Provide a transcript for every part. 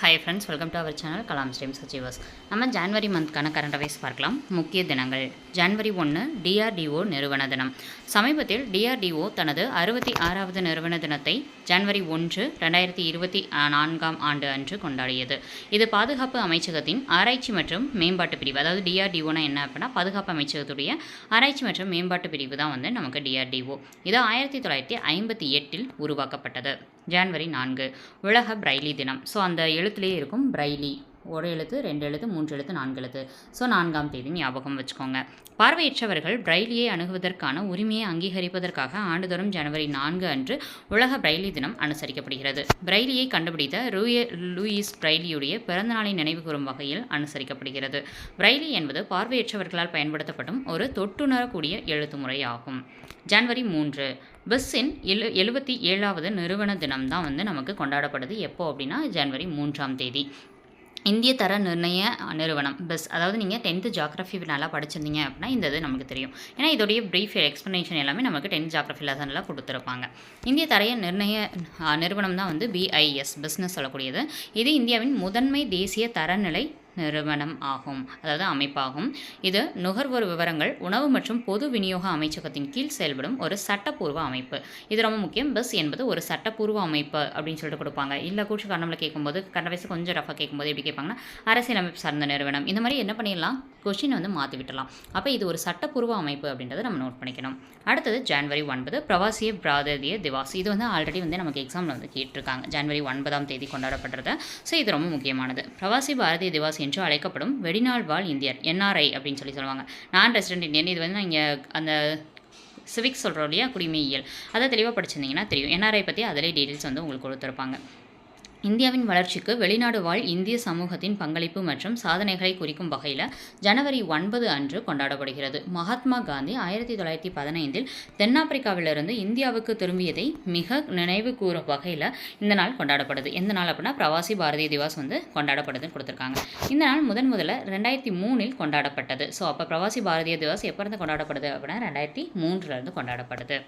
Hi friends welcome to our channel Kalam ஸ்ரீம் சச்சிவாஸ் நம்ம ஜான்வரி மந்த்க்கான கரண்ட் அவைஸ் பார்க்கலாம். முக்கிய தினங்கள். ஜான்வரி ஒன்று டிஆர்டிஓ நிறுவன தினம். சமீபத்தில் டிஆர்டிஓ தனது அறுபத்தி ஆறாவது நிறுவன தினத்தை ஜான்வரி ஒன்று ரெண்டாயிரத்தி இருபத்தி நான்காம் ஆண்டு அன்று கொண்டாடியது. இது பாதுகாப்பு அமைச்சகத்தின் ஆராய்ச்சி மற்றும் மேம்பாட்டு பிரிவு. அதாவது டிஆர்டிஓனா என்ன அப்படின்னா பாதுகாப்பு அமைச்சகத்துடைய ஆராய்ச்சி மற்றும் மேம்பாட்டு பிரிவு தான் வந்து நமக்கு டிஆர்டிஓ இது ஆயிரத்தி தொள்ளாயிரத்தி ஐம்பத்தி எட்டில் உருவாக்கப்பட்டது. ஜான்வரி நான்கு உலக பிரைலி தினம். ஸோ அந்த எழுத்துலேயே இருக்கும் பிரைலி. ஒரு எழுத்து ரெண்டு எழுத்து மூன்று எழுத்து நான்கு எழுத்து. ஸோ நான்காம் தேதி ஞாபகம் வச்சுக்கோங்க. பார்வையற்றவர்கள் பிரைலியை அணுகுவதற்கான உரிமையை அங்கீகரிப்பதற்காக ஆண்டுதோறும் ஜனவரி நான்கு அன்று உலக பிரைலி தினம் அனுசரிக்கப்படுகிறது. பிரைலியை கண்டுபிடித்த ரூய லூயிஸ் பிரைலியுடைய பிறந்தநாளை நினைவுகூரும் வகையில் அனுசரிக்கப்படுகிறது. பிரைலி என்பது பார்வையற்றவர்களால் பயன்படுத்தப்படும் ஒரு தொட்டுணரக்கூடிய எழுத்து முறை ஆகும் ஜனவரி மூன்று. பெஸ்ஸின் எழு எழுபத்தி ஏழாவது நிறுவன தினம் தான் வந்து நமக்கு கொண்டாடப்படுது. எப்போ அப்படின்னா ஜனவரி மூன்றாம் தேதி. இந்திய தர நிர்ணய நிறுவனம் பெஸ் அதாவது நீங்கள் டென்த்து ஜாகிரஃபி நல்லா படிச்சிருந்தீங்க அப்படின்னா இந்த இது நமக்கு தெரியும். ஏன்னா இதோடைய ப்ரீஃப் எக்ஸ்ப்ளனேஷன் எல்லாமே நமக்கு டென்த் ஜாகிரஃபி லெசனில் கொடுத்துருப்பாங்க. இந்திய தரைய நிர்ணய நிறுவனம் தான் வந்து பிஐஎஸ் பிஸ்னஸ் சொல்லக்கூடியது. இது இந்தியாவின் முதன்மை தேசிய தரநிலை நிறுவனம் ஆகும் அதாவது அமைப்பாகும். இது நுகர்வோர் விவரங்கள் உணவு மற்றும் பொது விநியோக அமைச்சகத்தின் கீழ் செயல்படும் ஒரு சட்டப்பூர்வ அமைப்பு. இது ரொம்ப முக்கியம். பஸ் என்பது ஒரு சட்டப்பூர்வ அமைப்பு அப்படின்னு சொல்லிட்டு கொடுப்பாங்க. இல்லை கூச்சு காரணமில் கேட்கும்போது கண்ட வயசு கொஞ்சம் ரஃபாக கேட்கும்போது எப்படி கேட்பாங்கன்னா அரசியலமைப்பு சார்ந்த நிறுவனம். இந்த மாதிரி என்ன பண்ணிடலாம்? கொஷின் வந்து மாற்றி விட்டலாம் அப்போ இது ஒரு சட்டப்பூர்வ அமைப்பு அப்படின்றத நம்ம நோட் பண்ணிக்கணும். அடுத்தது ஜான்வரி ஒன்பது பிரவாசிய பிராததிய திவாஸ். இது வந்து ஆல்ரெடி வந்து நமக்கு எக்ஸாமில் வந்து கேட்டிருக்காங்க. ஜான்வரி ஒன்பதாம் தேதி கொண்டாடப்படுறது. ஸோ இது ரொம்ப முக்கியமானது. பிரவாசி பாரதிய திவாஸ் என்று அழைக்கப்படும் வெடிநாள் வாழ் இந்தியர் என்ஆர்ஐ அப்படின்னு சொல்லி சொல்லுவாங்க. நான் ரெசிடென்ட் இந்தியன். இது வந்து நீங்கள் அந்த சிவிக்ஸ் சொல்கிறோம் இல்லையா? குடிமையியல். அதை தெளிவாக படிச்சிருந்தீங்கன்னா தெரியும். என்ஆர்ஐ பற்றி அதிலே டீட்டெயில்ஸ் வந்து உங்களுக்கு கொடுத்துருப்பாங்க. இந்தியாவின் வளர்ச்சிக்கு வெளிநாடு வாழ் இந்திய சமூகத்தின் பங்களிப்பு மற்றும் சாதனைகளை குறிக்கும் வகையில் ஜனவரி ஒன்பது அன்று கொண்டாடப்படுகிறது. மகாத்மா காந்தி ஆயிரத்தி தொள்ளாயிரத்தி பதினைந்தில் தென்னாப்பிரிக்காவிலிருந்து இந்தியாவுக்கு திரும்பியதை மிக நினைவு கூறும் வகையில் இந்த நாள் கொண்டாடப்படுது. எந்த நாள் அப்படின்னா பிரவாசி பாரதிய திவாஸ் வந்து கொண்டாடப்படுதுன்னு கொடுத்துருக்காங்க. இந்த நாள் முதன் முதல்ல ரெண்டாயிரத்தி மூணில் கொண்டாடப்பட்டது. ஸோ அப்போ பிரவாசி பாரதிய திவாஸ் எப்போ இருந்து கொண்டாடப்படுது அப்படின்னா ரெண்டாயிரத்தி மூன்றுலேருந்து கொண்டாடப்படுது.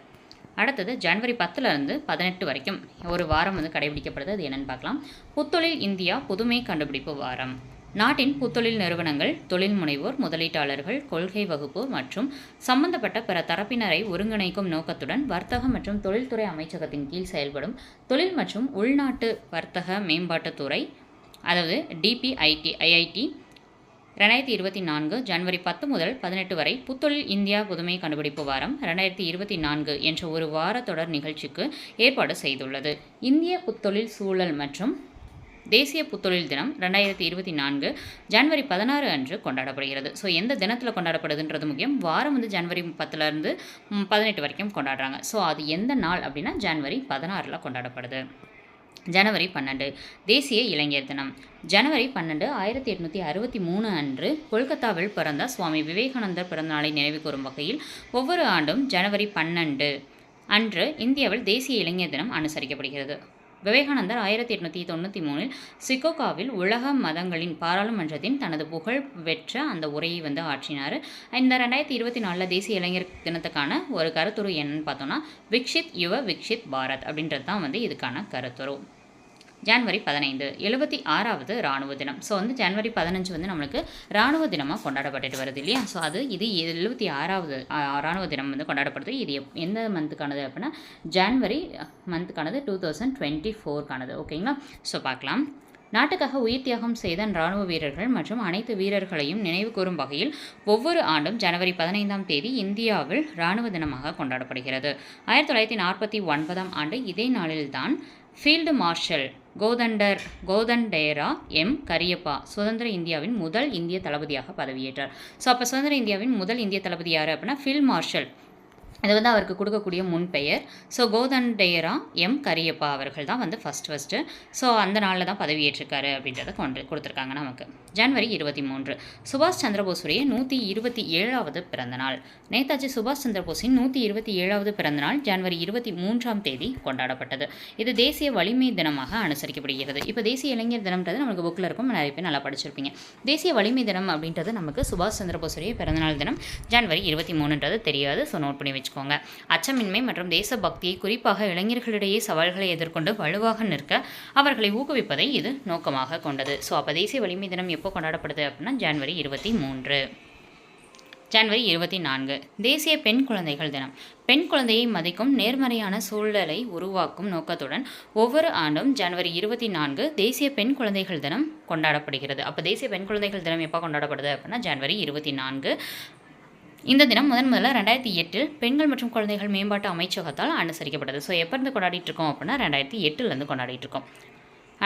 அடுத்தது ஜனவரி பத்துலேருந்து பதினெட்டு வரைக்கும் ஒரு வாரம் வந்து கடைபிடிக்கப்படுது. அது என்னென்னு பார்க்கலாம். புத்தொழில் இந்தியா புதுமை கண்டுபிடிப்பு வாரம். நாட்டின் புத்தொழில் நிறுவனங்கள் தொழில் முனைவோர் முதலீட்டாளர்கள் கொள்கை வகுப்பு மற்றும் சம்பந்தப்பட்ட பிற தரப்பினரை ஒருங்கிணைக்கும் நோக்கத்துடன் வர்த்தக மற்றும் தொழில்துறை அமைச்சகத்தின் கீழ் செயல்படும் தொழில் மற்றும் உள்நாட்டு வர்த்தக மேம்பாட்டுத்துறை அதாவது டிபிஐடி ஐஐடி ரெண்டாயிரத்தி இருபத்தி நான்கு ஜனவரி பத்து முதல் பதினெட்டு வரை புத்தொழில் இந்தியா புதுமை கண்டுபிடிப்பு வாரம் ரெண்டாயிரத்தி இருபத்தி நான்கு என்ற ஒரு வார தொடர் நிகழ்ச்சிக்கு ஏற்பாடு செய்துள்ளது. இந்திய புத்தொழில் சூழல் மற்றும் தேசிய புத்தொழில் தினம் ரெண்டாயிரத்தி இருபத்தி நான்கு ஜனவரி பதினாறு அன்று கொண்டாடப்படுகிறது. ஸோ எந்த தினத்தில் கொண்டாடப்படுதுன்றது முக்கியம். வாரம் வந்து ஜனவரி பத்துலேருந்து பதினெட்டு வரைக்கும் கொண்டாடுறாங்க. ஸோ அது எந்த நாள் அப்படின்னா ஜனவரி பதினாறில் கொண்டாடப்படுது. ஜனவரி பன்னெண்டு தேசிய இளைஞர் தினம். ஜனவரி பன்னெண்டு ஆயிரத்தி எட்நூற்றி அறுபத்தி மூணு அன்று கொல்கத்தாவில் பிறந்த சுவாமி விவேகானந்தர் பிறந்தநாளை நினைவு கூறும் வகையில் ஒவ்வொரு ஆண்டும் ஜனவரி பன்னெண்டு அன்று இந்தியாவில் தேசிய இளைஞர் தினம் அனுசரிக்கப்படுகிறது. விவேகானந்தர் ஆயிரத்தி எட்நூற்றி தொண்ணூற்றி மூணில் சிகோகாவில் உலக மதங்களின் பாராளுமன்றத்தின் தனது புகழ் பெற்ற அந்த உரையை வந்து ஆற்றினார். இந்த ரெண்டாயிரத்தி இருபத்தி நாலில் தேசிய இளைஞர் தினத்துக்கான ஒரு கருத்துரு என்னன்னு பார்த்தோம்னா விக்ஷித் யுவ விக்ஷித் பாரத் அப்படின்றது தான் வந்து இதுக்கான கருத்துரு. ஜனவரி பதினைந்து எழுபத்தி ஆறாவது ராணுவ தினம். ஸோ வந்து ஜனவரி பதினஞ்சு வந்து நம்மளுக்கு ராணுவ தினமாக கொண்டாடப்பட்டுட்டு வருது இல்லையா? ஸோ அது இது எழுபத்தி ஆறாவது ராணுவ தினம் வந்து கொண்டாடப்படுது. இது எப் எந்த மந்த்துக்கானது அப்படின்னா ஜான்வரி மந்த்துக்கானது டூ தௌசண்ட் டுவெண்ட்டி ஃபோர்க்கானது. ஓகேங்களா ஸோ பார்க்கலாம். நாட்டுக்காக உயிர் தியாகம் செய்த ராணுவ வீரர்கள் மற்றும் அனைத்து வீரர்களையும் நினைவு கூறும் வகையில் ஒவ்வொரு ஆண்டும் ஜனவரி பதினைந்தாம் தேதி இந்தியாவில் ராணுவ தினமாக கொண்டாடப்படுகிறது. ஆயிரத்தி தொள்ளாயிரத்தி நாற்பத்தி ஒன்பதாம் ஆண்டு இதே நாளில்தான் field marshal Kodandera Kodandera M Cariappa சுதந்திர இந்தியாவின் முதல் இந்திய தளபதியாக பதவியேற்றார். ஸோ அப்போ சுதந்திர இந்தியாவின் முதல் இந்திய தளபதி யார் அப்படின்னா ஃபீல்ட் மார்ஷல் இது வந்து அவருக்கு கொடுக்கக்கூடிய முன் பெயர். So Kodandera M. கரியப்பா அவர்கள் தான் வந்து ஃபஸ்ட் ஃபஸ்ட்டு ஸோ அந்த நாளில் தான் பதவியேற்றிருக்காரு அப்படின்றத கொண்டு கொடுத்துருக்காங்க நமக்கு. ஜனவரி இருபத்தி மூன்று. சுபாஷ் சந்திரபோஸுடைய நூற்றி இருபத்தி ஏழாவது பிறந்தநாள் நேதாஜி சுபாஷ் சந்திரபோஸின் நூற்றி இருபத்தி ஏழாவது பிறந்தநாள் ஜனவரி இருபத்தி மூன்றாம் தேதி கொண்டாடப்பட்டது. இது தேசிய வலிமை தினமாக அனுசரிக்கப்படுகிறது. இப்போ தேசிய இளைஞர் தினம்ன்றது நமக்கு புக்கில் இருக்கும். நிறைய பேர் நல்லா படிச்சிருப்பீங்க. தேசிய வலிமை தினம் அப்படின்றது நமக்கு சுபாஷ் சந்திரபோஸுடைய பிறந்தநாள் தினம் ஜனவரி இருபத்தி மூணுன்றது தெரியாது. ஸோ நோட் பண்ணி வச்சு வச்சுக்கோங்க அச்சமின்மை மற்றும் தேசபக்தியை குறிப்பாக இளைஞர்களிடையே சவால்களை எதிர்கொண்டு வலுவாக நிற்க அவர்களை ஊக்குவிப்பதை இது நோக்கமாக கொண்டது. ஸோ அப்போ தேசிய வலிமை தினம் எப்போ கொண்டாடப்படுது அப்படின்னா ஜனவரி இருபத்தி மூன்று. ஜனவரி இருபத்தி நான்கு. தேசிய பெண் குழந்தைகள் தினம். பெண் குழந்தையை மதிக்கும் நேர்மறையான சூழலை உருவாக்கும் நோக்கத்துடன் ஒவ்வொரு ஆண்டும் ஜனவரி இருபத்தி நான்கு தேசிய பெண் குழந்தைகள் தினம் கொண்டாடப்படுகிறது. அப்போ தேசிய பெண் குழந்தைகள் தினம் எப்போ கொண்டாடப்படுது அப்படின்னா ஜனவரி இருபத்தி நான்கு. இந்த தினம் முதன் முதல்ல ரெண்டாயிரத்தி எட்டில் பெண்கள் மற்றும் குழந்தைகள் மேம்பாட்டு அமைச்சகத்தால் அனுசரிக்கப்பட்டது. ஸோ எப்போ இருந்து கொண்டாடிட்டு இருக்கோம் அப்படின்னா ரெண்டாயிரத்தி எட்டுலேருந்து கொண்டாடிட்டு இருக்கோம்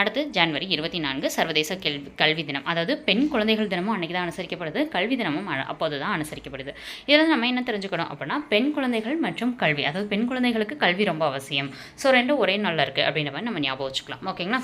அடுத்து ஜனவரி இருபத்தி நான்கு சர்வதேச கல்வி கல்வி தினம். அதாவது பெண் குழந்தைகள் தினமும் அன்றைக்கி தான் அனுசரிக்கப்படுது கல்வி தினமும் அப்போது தான் அனுசரிக்கப்படுது. இதில் நம்ம என்ன தெரிஞ்சுக்கணும் அப்படின்னா பெண் குழந்தைகள் மற்றும் கல்வி அதாவது பெண் குழந்தைகளுக்கு கல்வி ரொம்ப அவசியம். ஸோ ரெண்டும் ஒரே நாளில் இருக்குது அப்படின்ற மாதிரி நம்ம ஞாபகம் வச்சுக்கலாம். ஓகேங்களா?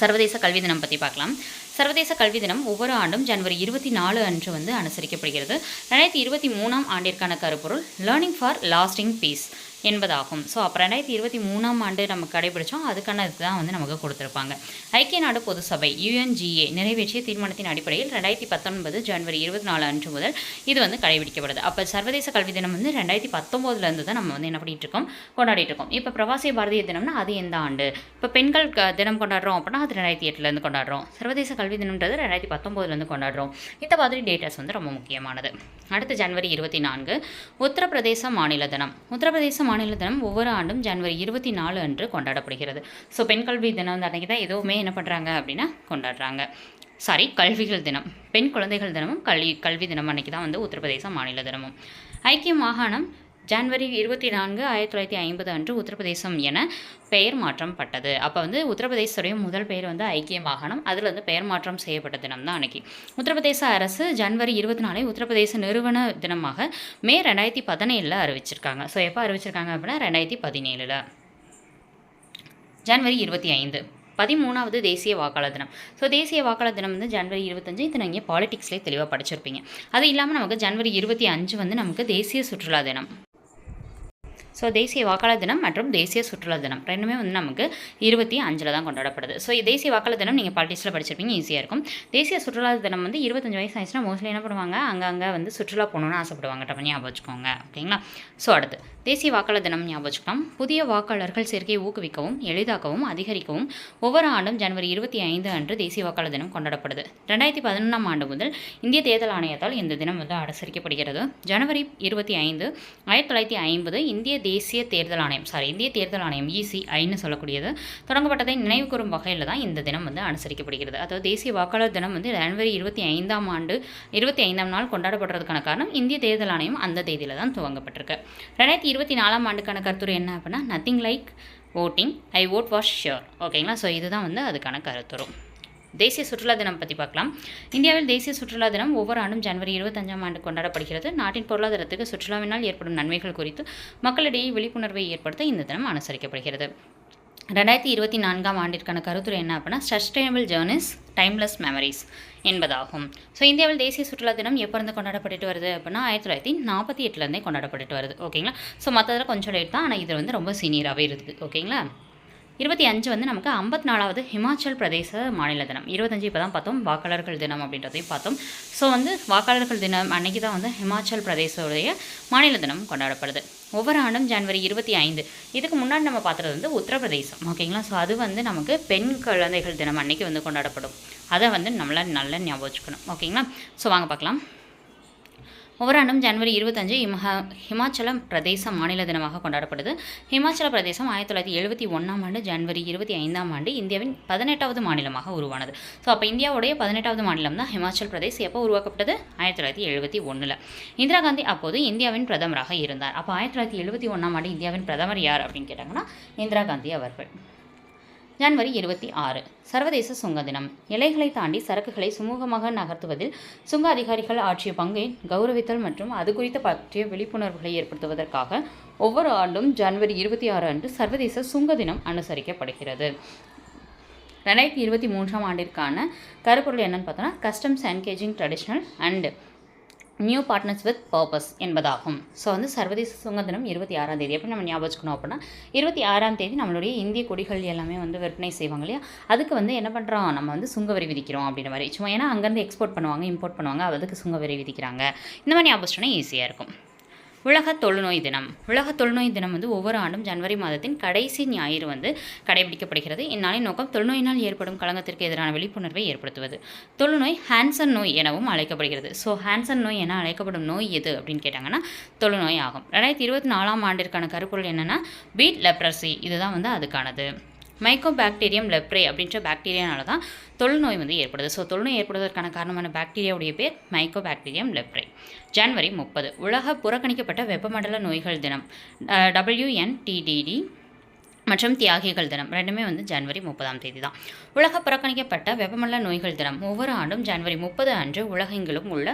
சர்வதேச கல்வி தினம் பற்றி பார்க்கலாம் சர்வதேச கல்வி தினம் ஒவ்வொரு ஆண்டும் ஜனவரி இருபத்தி நாலு அன்று வந்து அனுசரிக்கப்படுகிறது. ரெண்டாயிரத்தி இருபத்தி மூணாம் ஆண்டிற்கான கருப்பொருள் லேர்னிங் ஃபார் லாஸ்டிங் பீஸ் என்பதாகும். ஸோ அப்போ ரெண்டாயிரத்தி இருபத்தி மூணாம் ஆண்டு நம்ம கடைபிடிச்சோம். அதுக்கான இதுக்கு தான் வந்து நமக்கு கொடுத்துருப்பாங்க. ஐக்கிய நாடு பொது சபை யுஎன்ஜிஏ நிறைவேற்றிய தீர்மானத்தின் அடிப்படையில் ரெண்டாயிரத்தி பத்தொன்பது ஜனவரி இருபத்தி நாலு அன்று முதல் இது வந்து கடைபிடிக்கப்படுது. அப்போ சர்வதேச கல்வி தினம் வந்து ரெண்டாயிரத்தி பத்தொம்போதுலேருந்து தான் நம்ம வந்து என்ன பண்ணிட்டு இருக்கோம்? கொண்டாடிட்டு இருக்கோம். இப்போ பிரவாசி பாரதிய தினம்னா அது எந்த ஆண்டு? இப்போ பெண்கள் தினம் கொண்டாடுறோம் அப்படின்னா அது ரெண்டாயிரத்தி எட்டுலேருந்து கொண்டாடுறோம். சர்வதேச கல்வி தினம்ன்றது ரெண்டாயிரத்தி பத்தொம்போதுலேருந்து கொண்டாடுறோம். இந்த மாதிரி டேட்டாஸ் வந்து ரொம்ப முக்கியமானது. அடுத்து ஜனவரி இருபத்தி நான்கு உத்தரப்பிரதேச மாநில தினம். உத்தரப்பிரதேச மாநில தினம் ஒவ்வொரு ஆண்டும் ஜனவரி இருபத்தி நாலு அன்று கொண்டாடப்படுகிறது. ஸோ பெண் கல்வி தினம் அன்றைக்கி தான் எதுவுமே என்ன பண்ணுறாங்க அப்படின்னா கொண்டாடுறாங்க. சாரி கல்விகள் தினம். பெண் குழந்தைகள் தினமும் கல்வி கல்வி தினம் அன்றைக்கி தான் வந்து உத்தரப்பிரதேச மாநில தினமும். ஐக்கிய மாகாணம் ஜனவரி இருபத்தி நான்கு ஆயிரத்தி தொள்ளாயிரத்தி ஐம்பது அன்று உத்தரப்பிரதேசம் என பெயர் மாற்றம் பட்டது அப்போ வந்து உத்தரப்பிரதேசத்துடைய முதல் பெயர் வந்து ஐக்கிய மாகாணம். அதில் வந்து பெயர் மாற்றம் செய்யப்பட்ட தினம் தான் அன்னைக்கு. உத்தரப்பிரதேச அரசு ஜனவரி இருபத்தி நாலை உத்தரப்பிரதேச நிறுவன தினமாக மே ரெண்டாயிரத்தி பதினேழில் அறிவிச்சிருக்காங்க. ஸோ எப்போ அறிவிச்சிருக்காங்க அப்படின்னா ரெண்டாயிரத்தி பதினேழில். ஜனவரி இருபத்தி ஐந்து. பதிமூணாவது தேசிய வாக்காளர் தினம். ஸோ தேசிய வாக்காளர் தினம் வந்து ஜனவரி இருபத்தஞ்சு. இது நீங்கள் பாலிடிக்ஸ்லேயே தெளிவாக படிச்சிருப்பீங்க. அது இல்லாமல் நமக்கு ஜனவரி இருபத்தி அஞ்சு வந்து நமக்கு தேசிய சுற்றுலா தினம். ஸோ தேசிய வாக்காளர் தினம் மற்றும் தேசிய சுற்றுலா தினம் ரெண்டுமே வந்து நமக்கு இருபத்தி அஞ்சில் தான் கொண்டாடப்படுது. ஸோ தேசிய வாக்காளர் தினம் நீங்கள் பாலிட்டிக்ஸில் படிச்சிருப்பீங்க ஈஸியாக இருக்கும். தேசிய சுற்றுலா தினம் வந்து இருபத்தஞ்சு வயசு ஆயிடுச்சுன்னா மோஸ்ட்லி என்ன பண்ணுவாங்க? அங்கங்கே வந்து சுற்றுலா போகணுன்னு ஆசைப்படுவாங்க டப்ப ஞாபகம் வச்சுக்கோங்க ஓகேங்களா? ஸோ அடுத்து. தேசிய வாக்காளர் தினம் ஞாபகம் வச்சுக்கலாம் புதிய வாக்காளர்கள் சேர்க்கையை ஊக்குவிக்கவும் எளிதாக்கவும் அதிகரிக்கவும் ஒவ்வொரு ஆண்டும் ஜனவரி இருபத்தி ஐந்து அன்று தேசிய வாக்காளர் தினம் கொண்டாடப்படுது. ரெண்டாயிரத்தி பதினொன்றாம் ஆண்டு முதல் இந்திய தேர்தல் ஆணையத்தால் இந்த தினம் வந்து அனுசரிக்கப்படுகிறது. ஜனவரி இருபத்தி ஐந்து ஆயிரத்தி தொள்ளாயிரத்தி ஐம்பது இந்திய தேசிய தேர்தல் ஆணையம் சாரி இந்திய தேர்தல் ஆணையம் இசிஐன்னு சொல்லக்கூடியது தொடங்கப்பட்டதை நினைவு கூறும் வகையில் தான் இந்த தினம் வந்து அனுசரிக்கப்படுகிறது. அதாவது தேசிய வாக்காளர் தினம் வந்து ஜனவரி இருபத்தி ஐந்தாம் ஆண்டு இருபத்தி ஐந்தாம் நாள் கொண்டாடப்படுறதுக்கான காரணம் இந்திய தேர்தல் ஆணையம் அந்த தேதியில் தான் துவங்கப்பட்டிருக்கு. ரெண்டாயிரத்தி இருபத்தி நாலாம் ஆண்டுக்கான கருத்துரை என்ன அப்படின்னா nothing like voting I vote wash sure ஓகேங்களா ஸோ இதுதான் வந்து அதுக்கான கருத்துரும். தேசிய சுற்றுலா தினம் பற்றி பார்க்கலாம். இந்தியாவில் தேசிய சுற்றுலா தினம் ஒவ்வொரு ஆண்டும் ஜனவரி இருபத்தஞ்சாம் ஆண்டு கொண்டாடப்படுகிறது. நாட்டின் பொருளாதாரத்துக்கு சுற்றுலாவினால் ஏற்படும் நன்மைகள் குறித்து மக்களிடையே விழிப்புணர்வை ஏற்படுத்த இந்த தினம் அனுசரிக்கப்படுகிறது. ரெண்டாயிரத்தி இருபத்தி நான்காம் ஆண்டிற்கான கருத்துரை என்ன அப்படின்னா சஸ்டைனபிள் ஜேர்னிஸ் டைம்லெஸ் மெமரிஸ் என்பதாகும். ஸோ இந்தியாவில் தேசிய சுற்றுலா தினம் எப்போருந்து கொண்டாடப்பட்டு கொண்டாடப்பட்டுட்டு வருது அப்படின்னா ஆயிரத்தி தொள்ளாயிரத்தி நாற்பத்தி எட்டுலேருந்தே கொண்டாடப்பட்டுட்டு வருது. ஓகேங்களா ஸோ மற்றதில் கொஞ்சம் லேட் தான். ஆனால் இது வந்து ரொம்ப சீனியராகவே இருக்குது. ஓகேங்களா இருபத்தி அஞ்சு வந்து நமக்கு ஐம்பத்தி நாலாவது ஹிமாச்சல் பிரதேச மாநில தினம். இருபத்தஞ்சு இப்போ தான் பார்த்தோம். வாக்காளர்கள் தினம் அப்படின்றதையும் பார்த்தோம். ஸோ வந்து வாக்காளர்கள் தினம் அன்னைக்கு தான் வந்து ஹிமாச்சல் பிரதேசோடைய மாநில தினம் கொண்டாடப்படுது. ஒவ்வொரு ஆண்டும் ஜனவரி இருபத்தி ஐந்து. இதுக்கு முன்னாடி நம்ம பார்த்தது வந்து உத்தரப்பிரதேசம். ஓகேங்களா? ஸோ அது வந்து நமக்கு பெண் குழந்தைகள் தினம் அன்னைக்கு வந்து கொண்டாடப்படும். அதை வந்து நம்மள நல்லா ஞாபகம் வச்சுக்கணும். ஓகேங்களா? ஸோ வாங்க பார்க்கலாம். ஒவ்வொரு ஆண்டும் ஜனவரி இருபத்தஞ்சு இமஹா ஹிமாச்சல பிரதேச மாநில தினமாக கொண்டாடப்படுது. ஹிமாச்சல பிரதேசம் ஆயிரத்தி தொள்ளாயிரத்தி எழுபத்தி ஒன்றாம் ஆண்டு ஜனவரி இருபத்தி ஐந்தாம் ஆண்டு இந்தியாவின் பதினெட்டாவது மாநிலமாக உருவானது. ஸோ அப்போ இந்தியாவுடைய பதினெட்டாவது மாநிலம் தான் ஹிமாச்சல் பிரதேஷ். எப்போ உருவாக்கப்பட்டது? ஆயிரத்தி தொள்ளாயிரத்தி எழுபத்தி ஒன்றில் இந்திரா காந்தி அப்போது இந்தியாவின் பிரதமராக இருந்தார். அப்போ ஆயிரத்தி தொள்ளாயிரத்தி எழுபத்தி ஒன்றாம் ஆண்டு இந்தியாவின் பிரதமர் யார் அப்படின்னு கேட்டாங்கன்னா இந்திரா காந்தி அவர்கள். ஜனவரி இருபத்தி ஆறு. சர்வதேச சுங்க தினம். எல்லைகளை தாண்டி சரக்குகளை சுமூகமாக நகர்த்துவதில் சுங்க அதிகாரிகள் ஆற்றிய பங்கை கௌரவித்தல் மற்றும் அது குறித்த பற்றிய விழிப்புணர்வுகளை ஏற்படுத்துவதற்காக ஒவ்வொரு ஆண்டும் ஜனவரி இருபத்தி ஆறு அன்று சர்வதேச சுங்க தினம் அனுசரிக்கப்படுகிறது. ரெண்டாயிரத்தி இருபத்தி மூன்றாம் ஆண்டிற்கான கருப்பொருள் என்னன்னு பார்த்தோன்னா customs engaging traditional and new partners with purpose என்பதாகும். ஸோ வந்து சர்வதேச சுங்க தினம் இருபத்தி ஆறாம் தேதி. எப்படி நம்ம ஞாபகம் வச்சுக்கணும் அப்படின்னா இருபத்தி ஆறாம் தேதி நம்மளுடைய இந்திய கொடிகள் எல்லாமே வந்து விற்பனை செய்வாங்க இல்லையா? அதுக்கு வந்து என்ன பண்ணுறோம் நம்ம வந்து சுங்க வரி விதிக்கிறோம் அப்படின்ற மாதிரி. சும்மா ஏன்னா அங்கேருந்து எக்ஸ்போர்ட் பண்ணுவாங்க இம்போர்ட் பண்ணுவாங்க அதுக்கு சுங்க வரி விதிக்கிறாங்க. இந்த மாதிரி ஞாபகம் ஈஸியாக இருக்கும். உலக தொழுநோய் தினம். உலக தொழுநோய் தினம் வந்து ஒவ்வொரு ஆண்டும் ஜனவரி மாதத்தின் கடைசி ஞாயிறு வந்து கடைபிடிக்கப்படுகிறது. இந்நாளின் நோக்கம் தொழுநோயினால் ஏற்படும் களங்கத்திற்கு எதிரான விழிப்புணர்வை ஏற்படுத்துவது. தொழுநோய் ஹான்சன் நோய் எனவும் அழைக்கப்படுகிறது. ஸோ ஹான்சன் நோய் என அழைக்கப்படும் நோய் எது அப்படின்னு கேட்டாங்கன்னா தொழுநோய் ஆகும். ரெண்டாயிரத்தி இருபத்தி நாலாம் ஆண்டிற்கான கருப்பொருள் என்னென்னா பீட் லெப்ரசி இதுதான் வந்து அதுக்கானது. மைக்கோ பாக்டீரியம் லெப்ரே அப்படின்ற பாக்டீரியானால தான் தொழுநோய் வந்து ஏற்படுது. ஸோ தொழுநோய் ஏற்படுவதற்கான காரணமான பாக்டீரியாவுடைய பேர் மைக்கோபாக்டீரியம் லெப்ரே ஜனவரி முப்பது. உலக புறக்கணிக்கப்பட்ட வெப்பமண்டல நோய்கள் தினம். டபிள்யூஎன்டிடிடி மற்றும் தியாகிகள் தினம் ரெண்டுமே வந்து ஜனவரி முப்பதாம் தேதி தான் உலக புறக்கணிக்கப்பட்ட வெப்பமல்ல நோய்கள் தினம். ஒவ்வொரு ஆண்டும் ஜனவரி முப்பது அன்று உலகெங்கிலும் உள்ள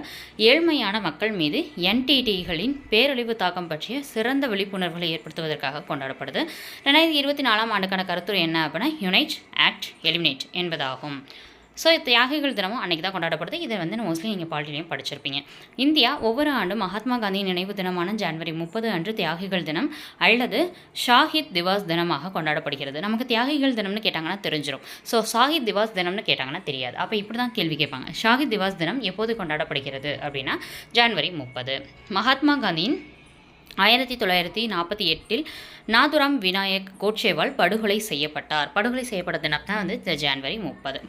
ஏழ்மையான மக்கள் மீது என்டிடிகளின் பேரழிவு தாக்கம் பற்றிய சிறந்த விழிப்புணர்வுகளை ஏற்படுத்துவதற்காக கொண்டாடப்படுது. ரெண்டாயிரத்தி இருபத்தி நாலாம் ஆண்டுக்கான கருத்துரை என்ன அப்படின்னா யுனைட் ஆக்ட் எலிமினேட் என்பதாகும். ஸோ தியாகிகள் தினமும் அன்றைக்கி தான் கொண்டாடப்படுது. இதை வந்து மோஸ்ட்லி நீங்கள் பாலிட்டிலையும் படிச்சிருப்பீங்க. இந்தியா ஒவ்வொரு ஆண்டும் மகாத்மா காந்தி நினைவு தினமான ஜனவரி முப்பது அன்று தியாகிகள் தினம் அல்லது ஷாஹித் திவாஸ் தினமாக கொண்டாடப்படுகிறது. நமக்கு தியாகிகள் தினம்னு கேட்டாங்கன்னா தெரிஞ்சிடும் ஸோ ஷாஹித் திவாஸ் தினம்னு கேட்டாங்கன்னா தெரியாது. அப்போ இப்படி தான் கேள்வி கேட்பாங்க. ஷாஹித் திவாஸ் தினம் எப்போது கொண்டாடப்படுகிறது அப்படின்னா ஜான்வரி முப்பது. மகாத்மா காந்தியின் ஆயிரத்தி தொள்ளாயிரத்தி நாற்பத்தி எட்டில் நாதுராம் விநாயக் கோட்சேவால் படுகொலை செய்யப்பட்டார். படுகொலை செய்யப்பட்ட தினம் தான் வந்து ஜான்வரி முப்பது.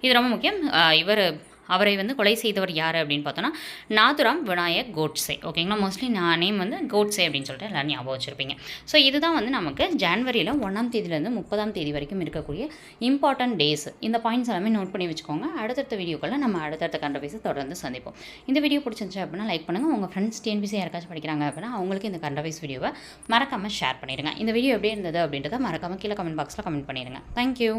இது ரொம்ப முக்கியம். இவர் அவரை வந்து கொலை செய்தவர் யார் அப்படின்னு பார்த்தோன்னா நாதுராம் விநாயக் கோட்ஸே. ஓகேங்களா மோஸ்ட்லி நான் நேம் வந்து கோட்ஸே அப்படின்னு சொல்லிட்டு எல்லோரும் ஞாபகம் வச்சுருப்பீங்க. ஸோ இதுதான் வந்து நமக்கு ஜான்வரியில் ஒன்றாம் தேதியிலேருந்து முப்பதாம் தேதி வரைக்கும் இருக்கக்கூடிய இம்பார்ட்டன்ட் டேஸ் இந்த பாயிண்ட்ஸ் எல்லாமே நோட் பண்ணி வச்சுக்கோங்க. அடுத்தடுத்த வீடியோக்களில் நம்ம அடுத்தடுத்த கண்டபேஸை தொடர்ந்து சந்திப்போம். இந்த வீடியோ பிடிச்சிருந்துச்சு அப்படின்னா லைக் பண்ணுங்கள் உங்கள் ஃப்ரெண்ட்ஸ் டிஎன்பிசி யாருக்காச்சும் படிக்கிறாங்க அப்படின்னா அவங்களுக்கு இந்த கண்டபேஸ் வீடியோவை மறக்காமல் ஷேர் பண்ணிடுங்க. இந்த வீடியோ எப்படி இருந்தது அப்படின்றத மறக்காமல் கீழே கமெண்ட் பாக்ஸில் கமெண்ட் பண்ணிடுங்க. தேங்க்யூ